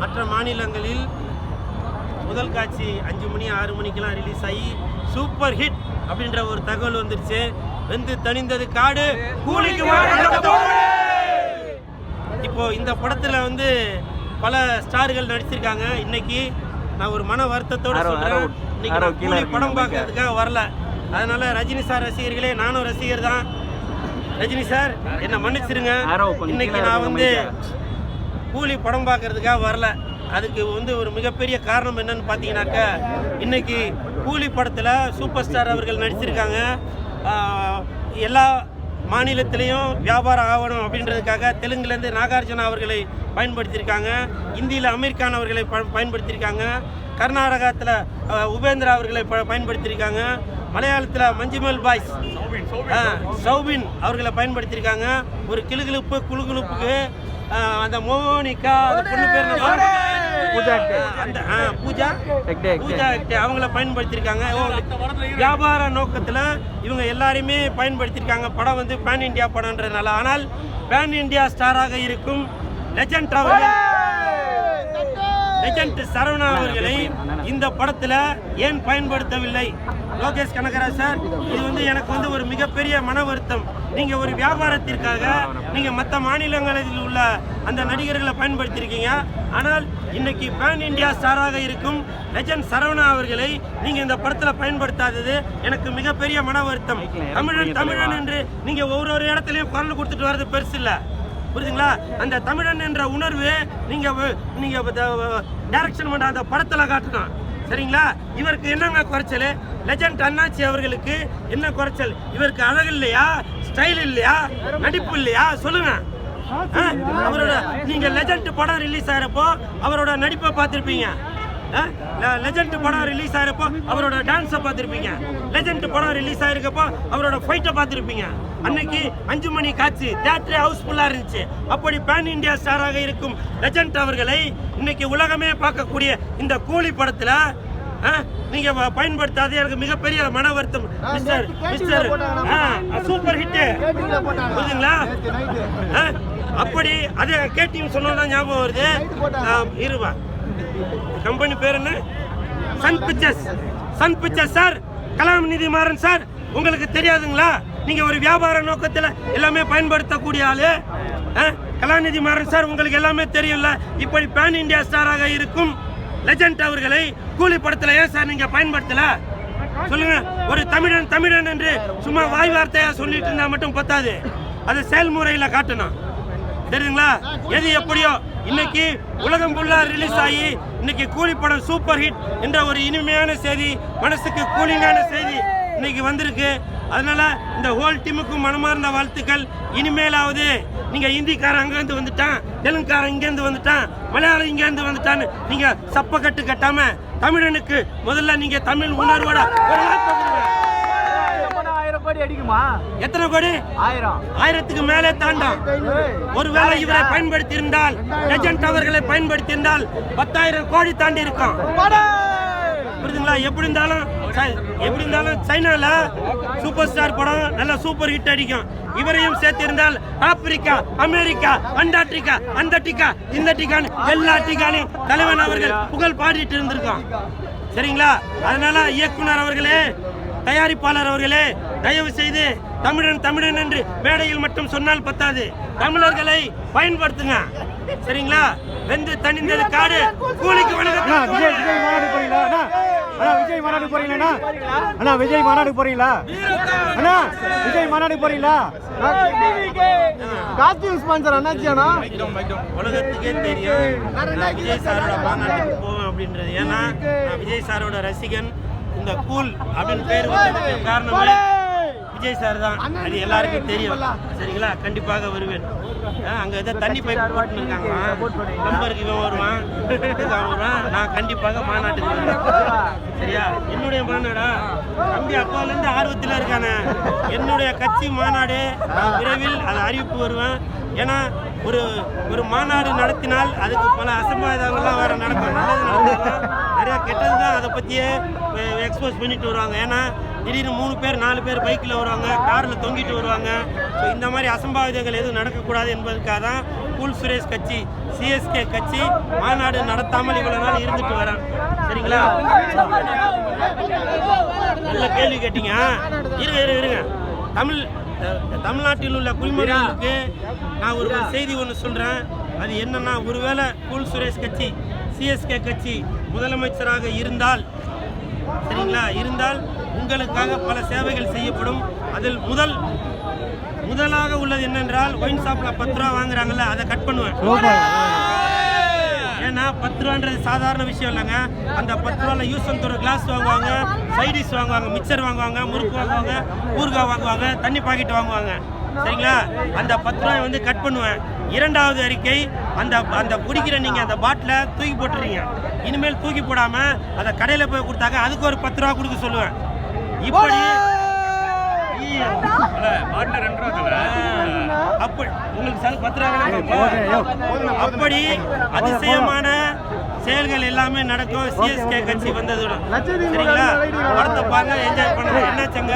மற்ற மாநிலங்களில் முதல் காட்சி அஞ்சு மணி ஆறு மணிக்கெல்லாம் ரிலீஸ் ஆகி சூப்பர் ஹிட் அப்படின்ற ஒரு தகவல் வந்துருச்சு. வெந்து தணிந்தது காடு. கூலிக்கு. இப்போ இந்த படத்துல வந்து பல ஸ்டார்கள் நடிச்சிருக்காங்க. இன்னைக்கு நான் ஒரு மன வருத்தத்தோட ஆரோ, இன்னைக்கு கூலி படம் பார்க்கறதுக்காக வரல. அதனால ரஜினி சார் ரசிகர்களே நானும் ரசிகர் தான். ரஜினி சார் என்ன மன்னிச்சிருங்க. இன்னைக்கு நான் வந்து. கூலி படம் பார்க்கறதுக்காக வரல. அதுக்கு வந்து ஒரு மிகப்பெரிய காரணம் என்னன்னு பார்த்தீங்கன்னாக்கா இன்னைக்கு கூலி படத்தில் சூப்பர் ஸ்டார் அவர்கள் நடிச்சிருக்காங்க. எல்லா மாநிலத்திலையும் வியாபாரம் ஆகணும் அப்படின்றதுக்காக தெலுங்குலேருந்து நாகார்ஜுனா அவர்களை பயன்படுத்தியிருக்காங்க. இந்தியில் அமீர் அவர்களை ப- பயன்படுத்தியிருக்காங்க. கர்நாடகத்தில் உபேந்திரா அவர்களை ப- பயன்படுத்தியிருக்காங்க. மலையாளத்தில் மஞ்சுமல் பாய்ஸ் சௌபின் அவர்களை பயன்படுத்தியிருக்காங்க. ஒரு கிளுகிழுப்பு குளுகுளுப்புக்கு அந்த மோனிகா அந்த பொண்ணு பேர்? பூஜா. அந்த பூஜா. பூஜா அவங்கள பயன்படுத்தியிருக்காங்க. வியாபார நோக்கத்தில் இவங்க எல்லாரையுமே பயன்படுத்தியிருக்காங்க. படம் வந்து பேன் இந்தியா படம்ன்றதுனால. ஆனால் பேன் இந்தியா ஸ்டாராக இருக்கும் லெஜண்ட் அவர்கள் லெஜண்ட் சரவணா அவர்களை இந்த படத்துல ஏன் பயன்படுத்தவில்லை? லோகேஷ் கனகராஜ் சார் இது வந்து எனக்கு வந்து ஒரு மிகப்பெரிய மன வருத்தம். நீங்க ஒரு வியாபாரத்திற்காக நீங்க மற்ற மாநிலங்களில் உள்ள அந்த நடிகர்களை பயன்படுத்தியிருக்கீங்க. ஆனால் இன்னைக்கு பேன் இந்தியா ஸ்டாராக இருக்கும் லெஜண்ட் சரவணா அவர்களை நீங்க இந்த படத்துல பயன்படுத்தாதது எனக்கு மிகப்பெரிய மன வருத்தம். தமிழன் தமிழன் என்று நீங்க ஒரு ஒரு இடத்துலயும் குரல் கொடுத்துட்டு வர்றது பெருசு இல்லை. புரியுதுங்களா அந்த தமிழன் என்ற உணர்வு நீங்கள் நீங்கள் டைரக்ஷன் பண்ணுற அந்த படத்தில் காட்டணும் சரிங்களா? இவருக்கு என்னங்க குறைச்சல்? லெஜண்ட் அண்ணாச்சி அவர்களுக்கு என்ன குறைச்சல்? இவருக்கு அழகு இல்லையா? ஸ்டைல் இல்லையா? நடிப்பு இல்லையா? சொல்லுங்க. அவரோட நீங்க லெஜண்ட் படம் ரிலீஸ் ஆகிறப்போ அவரோட நடிப்பை பார்த்துருப்பீங்க. லெஜண்ட் படம் ரிலீஸ் ஆகிறப்போ அவரோட டான்ஸை பார்த்துருப்பீங்க. லெஜண்ட் படம் ரிலீஸ் ஆகிருக்கப்போ அவரோட ஃபைட்டை பார்த்துருப்பீங்க. அன்னைக்கு அஞ்சு மணி காட்சி தேட்டரே ஹவுஸ்ஃபுல்லாக இருந்துச்சு. அப்படி பேன் இந்தியா ஸ்டாராக இருக்கும் லெஜண்ட் அவர்களை இன்னைக்கு உலகமே பார்க்கக்கூடிய இந்த கூலி படத்தில் நீங்க பயன்படுத்தாது எனக்கு மிகப்பெரிய மன வருத்தம். மிஸ்டர் மிஸ்டர் சூப்பர் ஹிட் புரியுதுங்களா? அப்படி அதே கேட்டியும் சொன்னோம்னா ஞாபகம் வருது. இருவா. கம்பெனி பேர் என்ன? Sun Pictures Sun Pictures sir Kalanithi Maran sir உங்களுக்கு தெரியாதுங்களா? நீங்கள் ஒரு வியாபார நோக்கத்தில் எல்லாமே பயன்படுத்தக்கூடிய ஆள். கலாநிதி மாறன் சார் உங்களுக்கு எல்லாமே தெரியும்ல. இப்படி பேன் இந்தியா ஸ்டாராக இருக்கும். லெஜண்ட் அவர்களை கூலி படத்தில் ஏன் சார் நீங்கள் பயன்படுத்தல? சொல்லுங்க. ஒரு தமிழன் தமிழன் என்று சும்மா வாய் வார்த்தையா சொல்லிட்டு இருந்தா மட்டும் பத்தாது. அது செயல்முறையில் காட்டணும். தெரியுதுங்களா? எது எப்படியோ இன்னைக்கு உலகம் ஃபுல்லா ரிலீஸ் ஆகி இன்னைக்கு கூலி படம் சூப்பர் ஹிட் என்ற ஒரு இனிமையான செய்தி மனசுக்கு கூலிங்கான செய்தி. இன்னைக்கு வந்திருக்கு. அதனால இந்த ஹோல் டீமுக்கும் மனமார்ந்த வாழ்த்துக்கள். இனிமேலாவது நீங்க ஹிந்திக்காரன் அங்கேருந்து வந்துட்டான் தெலுங்குக்காரன் இங்கேருந்து வந்துட்டான் மலையாளம் இங்கேருந்து வந்துட்டான்னு நீங்க சப்ப கட்டு கட்டாம தமிழனுக்கு முதல்ல நீங்க தமிழ் உணர்வோட கோடி அடிக்குமா? எத்தனை கோடி? ஆயிரம். ஆயிரத்துக்கு மேலே தாண்டாம். ஒருவேளை இவரை பயன்படுத்தி இருந்தால் லெஜண்ட் அவர்களை பயன்படுத்தி இருந்தால் பத்தாயிரம் கோடி தாண்டி இருக்கும் புரியுதுங்களா எப்படி இருந்தாலும் எப்படி இருந்தாலும் சைனால சூப்பர் ஸ்டார் படம் நல்ல சூப்பர் ஹிட் அடிக்கும். இவரையும் சேர்த்திருந்தால் ஆப்பிரிக்கா அமெரிக்கா அண்டார்டிகா அந்த டிகா இந்த டிகான்னு எல்லா டிகாலையும் தலைவன் அவர்கள் புகழ் பாடிட்டு இருந்திருக்கோம். சரிங்களா? அதனால இயக்குனர் அவர்களே தயாரிப்பாளர் அவர்களே தயவு செய்து தமிழன் தமிழன் என்று மேடையில் மட்டும் சொன்னால் பத்தாது. தமிழர்களை பயன்படுத்துங்க. சரிங்களா? வெந்து தணிந்தது காடு. கூலிக்கு வணக்கம் விஜய் விஜய் மாநாடு போறீங்களா அண்ணா அண்ணா விஜய் மாநாடு போறீங்களா? அண்ணா விஜய் மாநாடு போறீங்களா? அண்ணா விஜய் மாநாடு போறீங்களா? காஸ்டியூம் ஸ்பான்சர் அண்ணாச்சி அண்ணா. உலகத்துக்கே தெரியும். நான் விஜய் சாரோட மாநாட்டுக்கு போவேன் அப்படின்றது. ஏன்னா நான் விஜய் சாரோட ரசிகன். இந்த கூல் அப்படின்னு பேர் வந்ததுக்கு காரணமே விஜய் சார் தான். அது எல்லாருக்கும் தெரியும். சரிங்களா? கண்டிப்பாக வருவேன். அங்க ஏதோ தண்ணி பைப் போட்டுன்னு இருக்காங்களா நம்பருக்கு இவன் வருவான். அவன் வருவான். நான் கண்டிப்பாக மாநாட்டுக்கு வருவேன். சரியா? என்னுடைய மாநாடா? தம்பி அப்பால இருந்து ஆர்வத்தில் இருக்கானே. என்னுடைய கட்சி மாநாடு விரைவில் அதை அறிவிப்பு வருவேன். ஏன்னா ஒரு ஒரு மாநாடு நடத்தினால் அதுக்கு பல அசம்பாவிதங்கள்லாம் வேற நடக்கும். நல்லது நடக்கும் நிறைய கெட்டது தான் அதை பற்றியே எக்ஸ்போஸ் பண்ணிட்டு வருவாங்க. ஏன்னா திடீர்னு மூணு பேர் நாலு பேர் பைக்கில் வருவாங்க காரில் தொங்கிட்டு வருவாங்க. ஸோ இந்த மாதிரி அசம்பாவிதங்கள் எதுவும் நடக்கக்கூடாது என்பதற்காக தான் கூல் சுரேஷ் கட்சி சிஎஸ்கே கட்சி மாநாடு நடத்தாமல் இவ்வளோ நாள் இருந்துட்டு வரேன் சரிங்களா? நல்ல கேள்வி கேட்டீங்க இருங்க இருங்க இருங்க. தமிழ் தமிழ்நாட்டில் உள்ள குடிமகன்களுக்கு நான் ஒரு செய்தி ஒன்று சொல்கிறேன் அது என்னன்னா ஒருவேளை கூல் சுரேஷ் கட்சி சிஎஸ்கே கட்சி முதலமைச்சராக இருந்தால் சரிங்களா? இருந்தால் உங்களுக்காக பல சேவைகள் செய்யப்படும். அதில் முதல் முதலாக உள்ளது என்னென்றால் ஒயின் ஷாப்பில் பத்து ரூபா வாங்குறாங்கல்ல அதை கட் பண்ணுவேன். ஏன்னா பத்து ரூபான்றது சாதாரண விஷயம் இல்லைங்க. அந்த பத்து ரூபாயில் யூஸ் அண்ட் ஒரு கிளாஸ் வாங்குவாங்க. சைடிஷ் வாங்குவாங்க மிக்சர் வாங்குவாங்க முறுக்கு வாங்குவாங்க ஊறுகாய் வாங்குவாங்க தண்ணி பாக்கெட் வாங்குவாங்க. சரிங்களா? அந்த பத்து ரூபாய் வந்து கட் பண்ணுவேன். இரண்டாவது அறிக்கை அந்த அந்த குடிக்கிற நீங்கள் அந்த பாட்டிலை தூக்கி போட்டுறீங்க. இனிமேல் தூக்கி போடாமல் அதை கடையில் போய் கொடுத்தாங்க அதுக்கு ஒரு பத்து ரூபா கொடுக்க சொல்லுவேன். இப்படி. அப்படி உங்களுக்கு பத்து ரூபா? அப்படி அதிசயமான செயல்கள் எல்லாமே நடக்கும் சிஎஸ்கே கட்சி வந்ததுடன் சரிங்களா படத்தை பாருங்க என்ஜாய் பண்ணுங்க என்னாச்சுங்க